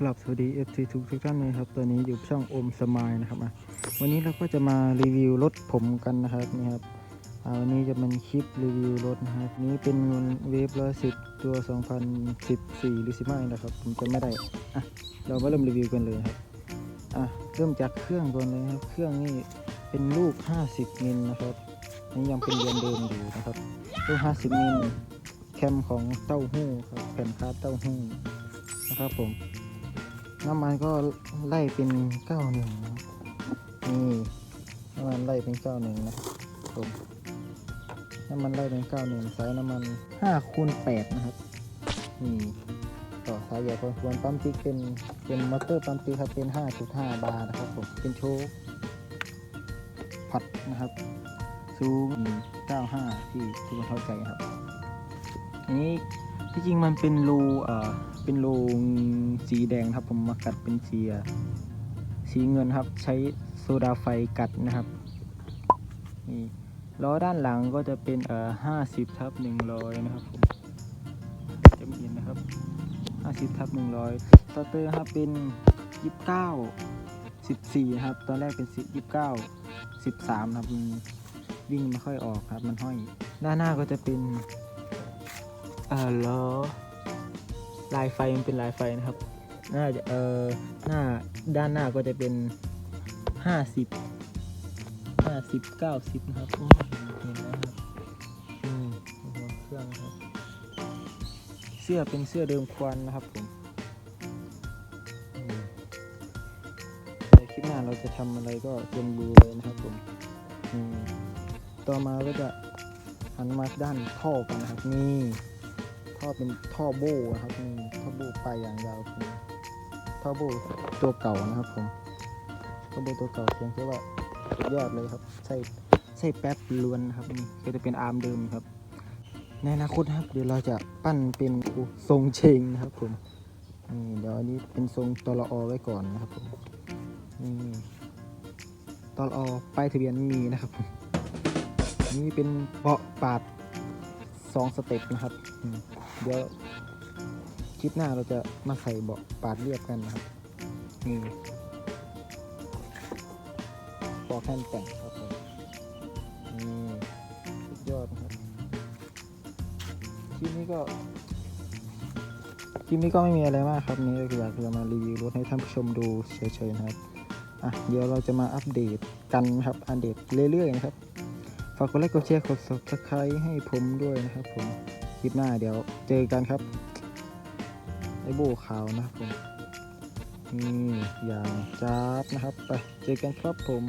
กลับสวัสดี FC ทุกทุกท่านเลยครับตอนนี้อยู่ช่องโอมสมายนะครับวันนี้เราก็จะมารีวิวรถผมกันนะครับนี่ครับวันนี้จะเป็นคลิปรีวิวรถนะครับนี้เป็นเวฟร้อยสิบตัว 2014หรือ15นี่นะครับ ผมจะไม่ได้อะเรามาเริ่มรีวิวกันเลยครับอะเริ่มจากเครื่องก่อนเลยครับ เครื่องนี่เป็นลูก 50มิลนะครับนี่ยังเป็นเรือนเดิมอยู่นะครับลูก 50มิลแคมของเต้าหู้ครับแผ่นคาเต้าหู้นะครับผม น้ำมันก็ไล่เป็น91นะครับนี่น้ำมันไล่เป็น91นะครับผมน้ำมันไล่เป็น91สายน้ำมัน5คูณ8นะครับนี่ต่อสายใหญ่พอควรปั๊มติ๊กเป็นเป็นมอเตอร์ปั๊มติ๊กครับเป็น5.5บาร์นะครับผมเป็นโชคพัดนะครับซูม95ที่ทุกคนเข้าใจครับอันนี้ ที่จริงมันเป็นรูเอ่อเป็นโลงสีแดงครับผมมากัดเป็นสีสีเงินครับ ใช้โซดาไฟกัดนะครับนี่ล้อด้านหลังก็จะเป็นเอ่อห้าสิบทับหนึ่งร้อยนะครับผมจะไม่เห็นนะครับห้าสิบทับหนึ่งร้อยสเตอร์ครับเป็นยี่สิบเก้าสิบสี่ครับตอนแรกเป็นสิบยี่สิบเก้าสิบสามครับวิ่งไม่ค่อยออกครับมันห้อยด้านหน้าก็จะเป็น อ่อล้อลายไฟมันเป็นลายไฟนะครับน่าจะเออหน้าด้านหน้าก็จะเป็นห้าสิบห้าสิบเก้าสิบนะครับโอ้เห็นเห็นแล้วครับอืมหัวเครื่องครับ เสื้อเป็นเสื้อเดิมควันนะครับผมในคลิปหน้าเราจะทำอะไรก็เตรียมดูเลยนะครับผมอืมต่อมาก็จะหันมาด้านท่อกันนะครับนี่ ท่อเป็นท่อโบ้นะครับนี่ท่อโบ้ปลายอย่างยาวท่อโบ้ตัวเก่านะครับผมท่อโบ้ตัวเก่าเพียงแค่ว่าสุดยอดเลยครับใส่ใส่แป๊บล้วนนะครับนี่ก็จะเป็นอาร์มเดิมครับในอนาคตครับเดี๋ยวเราจะปั้นเป็นทรงเชงนะครับผมนี่เดี๋ยวอันนี้เป็นทรงตลอไว้ก่อนนะครับผมนี่ตลอป้ายทะเบียนมีนะครับนี่เป็นเบาะปาด สองสเต็ปนะครับ เดี๋ยวคลิปหน้าเราจะมาใส่เบาะปาดเรียบกันนะครับนี่ปอกแท่นแต่งครับผมนี่สุดยอดนะครับคลิปนี้ก็คลิปนี้ก็ไม่มีอะไรมากครับนี่ก็คืออยากจะมารีวิวรถให้ท่านผู้ชมดูเฉยๆนะครับอะเดี๋ยวเราจะมาอัปเดตกันนะครับอัปเดตเรื่อยๆนะครับ ฝากกดไลค์กดแชร์กด subscribe ให้ผมด้วยนะครับผมคลิปหน้าเดี๋ยวเจอกันครับไอโบขาวนะครับผมนี่อย่างจ้าบนะครับไปเจอกันครับผม